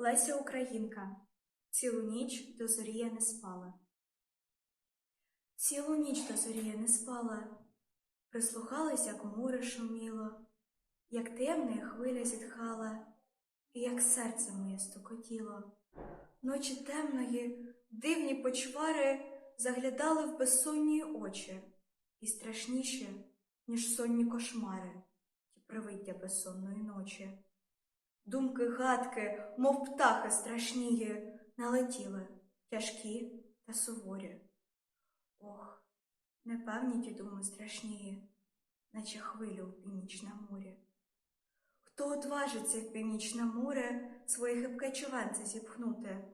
Леся Українка. Цілу ніч до зорі я не спала. Цілу ніч до зорі я не спала. Прислухалась, як море шуміло, як темна хвиля зітхала, і як серце моє стукотіло. Ночі темної, дивні почвари заглядали в безсонні очі, і страшніші, ніж сонні кошмари, ті привиття безсонної ночі. Думки гадки, мов птахи страшнії, налетіли, тяжкі та суворі. Ох, непевні ті думи страшнії, наче хвилю в північне море. Хто одважиться в північне море своє хибке човенце зіпхнути?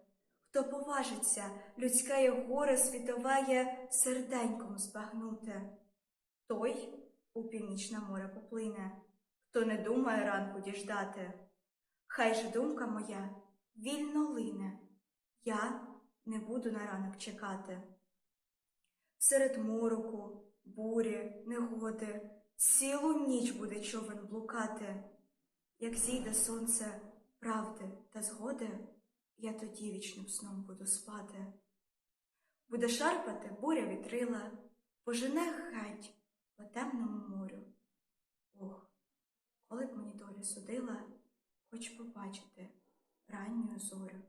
Хто поважиться людське горе світовеє серденьком збагнути? Той у північне море поплине, хто не думає ранку діждати. Хай же думка моя вільно лине, я не буду на ранок чекати. Серед мороку, бурі, негоди, цілу ніч буде човен блукати. Як зійде сонце правди та згоди, я тоді вічним сном буду спати. Буде шарпати буря вітрила, пожене геть по темному морю. Ох, коли б мені доля судила, хоч побачити ранню зорю.